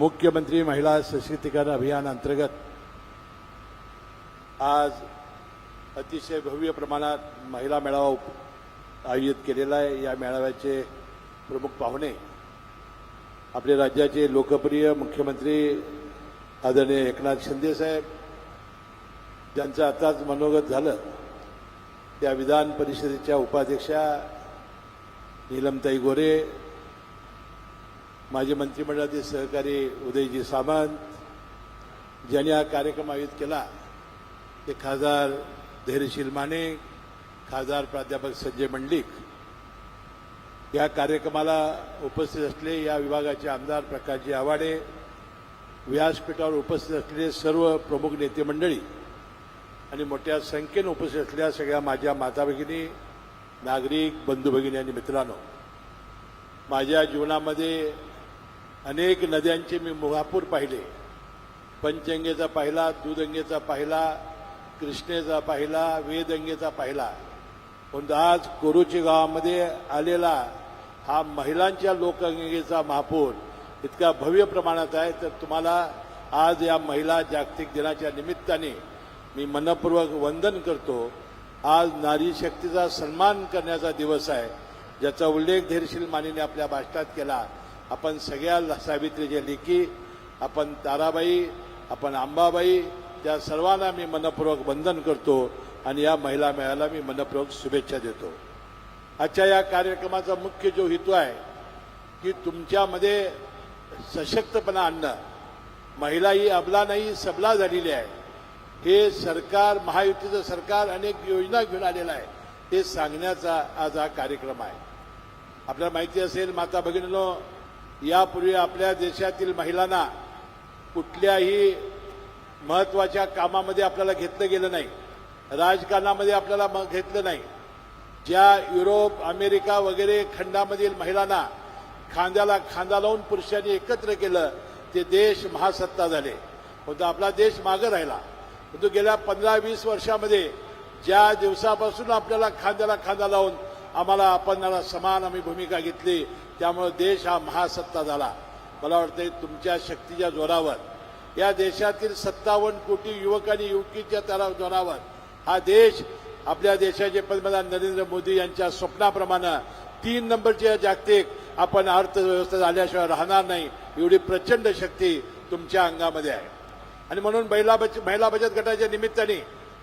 मुख्यमंत्री महिला सशक्तीकरण अभियान अंतर्गत आज अतिशय भव्य प्रमाणात महिला मेळावा आयोजित केलेला आहे. या मेळाव्याचे प्रमुख पाहुणे आपल्या राज्याचे लोकप्रिय मुख्यमंत्री आदरणीय एकनाथ शिंदेसाहेब ज्यांचं आताच मनोगत झालं त्या विधान परिषदेच्या उपाध्यक्षा नीलमताई गोरे माझे मंत्रिमंडळाचे सहकारी उदयजी सामंत ज्यांनी हा कार्यक्रम आयोजित केला ते खासदार धैर्यशील माने खासदार प्राध्यापक संजय मंडलिक. या कार्यक्रमाला उपस्थित असले या विभागाचे आमदार प्रकाशजी आवाडे व्यासपीठावर उपस्थित असलेले सर्व प्रमुख नेते मंडळी आणि मोठ्या संख्येनं उपस्थित असलेल्या सगळ्या माझ्या माता भगिनी नागरिक बंधू भगिनी आणि मित्रांनो माझ्या जीवनामध्ये अनेक नद्यांचे मी मुहापूर पाहिले. पंचगंगेचा पाहिला दुदंगेचा पाहिला कृष्णेचा पाहिला वेदंगेचा पाहिला. पण आज कोरुची गावामध्ये आलेला हा महिलांच्या लोकगंगेचा महापूर इतका भव्य प्रमाणात आहे तर तुम्हाला आज या महिला जागतिक दिनाच्या निमित्ताने मी मनपूर्वक वंदन करतो. आज नारी शक्तीचा सन्मान करण्याचा दिवस आहे ज्याचा उल्लेख धैर्यशील मानेने आपल्या भाषणात केला. आपण सगळ्या सावित्रीच्या लेखी आपण ताराबाई आपण आंबाबाई त्या सर्वांना मी मनपूर्वक वंदन करतो आणि या महिला मेळ्याला मी मनपूर्वक शुभेच्छा देतो. आजच्या या कार्यक्रमाचा मुख्य जो हेतू आहे की तुमच्यामध्ये सशक्तपणा आणणं. महिला ही अबला नाही सबला झालेली आहे. हे सरकार महायुतीचं सरकार अनेक योजना घेऊन आलेलं आहे. हे सांगण्याचा आज हा कार्यक्रम आहे. आपल्याला माहिती असेल माता भगिनीनो यापूर्वी आपल्या देशातील महिलांना कुठल्याही महत्त्वाच्या कामामध्ये आपल्याला घेतलं गेलं नाही. राजकारणामध्ये आपल्याला घेतलं नाही. ज्या युरोप अमेरिका वगैरे खंडामधील महिलांना खांद्याला खांदा लावून पुरुषांनी एकत्र केलं ते देश महासत्ता झाले. परंतु आपला देश मागं राहिला. परंतु गेल्या पंधरा वीस वर्षामध्ये ज्या दिवसापासून आपल्याला खांद्याला खांदा लावून आम्हाला आपण समान आम्ही भूमिका घेतली त्यामुळे देश हा महासत्ता झाला. मला वाटतं तुमच्या शक्तीच्या जोरावर. या देशातील सत्तावन्न कोटी युवक आणि युवकीच्या त्याला जोरावर. हा देश आपल्या देशाचे पंतप्रधान नरेंद्र मोदी यांच्या स्वप्नाप्रमाणे तीन नंबरच्या जागतिक आपण अर्थव्यवस्था झाल्याशिवाय राहणार नाही एवढी प्रचंड शक्ती तुमच्या अंगामध्ये आहे. आणि म्हणून महिला बचत महिला बचत गटाच्या निमित्ताने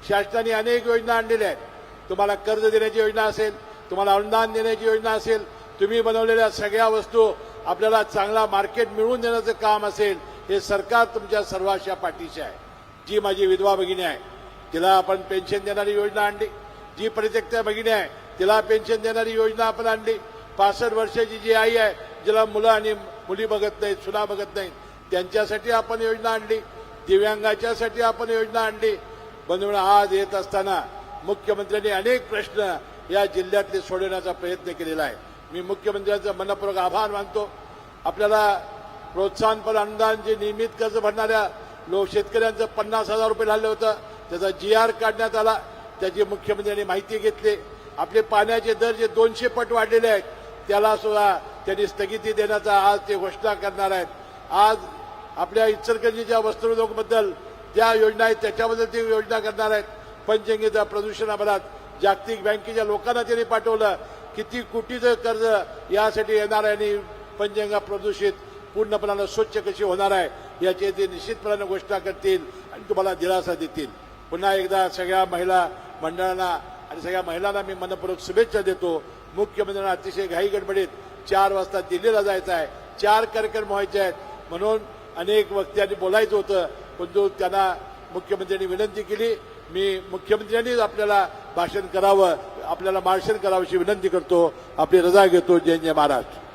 शासनाने अनेक योजना आणलेल्या आहेत. तुम्हाला कर्ज देण्याची योजना असेल तुम्हाला अनुदान देण्याची योजना असेल तुम्ही बनवलेल्या सगळ्या वस्तू आपल्याला चांगला मार्केट मिळवून देण्याचं काम असेल हे सरकार तुमच्या सर्वांच्या पाठीशी आहे. जी माझी विधवा भगिनी आहे तिला आपण पेन्शन देणारी योजना आणली. जी परित्यक्ता भगिनी आहे तिला पेन्शन देणारी योजना आपण आणली. पासष्ट वर्षाची जी आई आहे जिला मुलं आणि मुली बघत नाहीत सुना बघत नाहीत त्यांच्यासाठी आपण योजना आणली. दिव्यांगाच्यासाठी आपण योजना आणली. म्हणून आज येत असताना मुख्यमंत्र्यांनी अनेक प्रश्न या जिल्ह्यातले सोडवण्याचा प्रयत्न केलेला आहे. मी मुख्यमंत्र्यांचा मनपूर्वक आभार मानतो. आपल्याला प्रोत्साहनपर अनुदान जे नियमित कर्ज भरणाऱ्या लोक शेतकऱ्यांचं पन्नास हजार रुपये झालं होतं त्याचा जी आर काढण्यात आला. त्याची मुख्यमंत्र्यांनी माहिती घेतली. आपले पाण्याचे दर जे दोनशे पट वाढलेले आहेत त्याला सुद्धा त्यांनी स्थगिती देण्याचा आज ते घोषणा करणार आहेत. आज आपल्या इचलकरंजीच्या वस्त्रोद्योगबद्दल ज्या योजना आहेत त्याच्याबद्दल ते योजना करणार आहेत. पंचगंगेच्या प्रदूषणाबद्दल जागतिक बँकेच्या लोकांना त्यांनी पाठवलं. किती कोटीचं कर्ज यासाठी येणार आहे आणि पंचगंगा प्रदूषित पूर्णपणानं स्वच्छ कशी होणार आहे याची ते निश्चितपणानं घोषणा करतील आणि तुम्हाला दिलासा देतील. पुन्हा एकदा सगळ्या महिला मंडळांना आणि सगळ्या महिलांना मी मनपूर्वक शुभेच्छा देतो. मुख्यमंत्र्यांना अतिशय घाई गडबडीत चार वाजता दिल्लीला जायचं आहे. चार कार्यक्रम व्हायचे आहेत. म्हणून अनेक वक्त्यांनी बोलायचं होतं. परंतु त्यांना मुख्यमंत्र्यांनी विनंती केली. मी मुख्यमंत्र्यांनीच आपल्याला भाषण करावं आपल्याला मार्शन करावं अशी विनंती करतो. आपली रजा घेतो. जय जय महाराष्ट्र.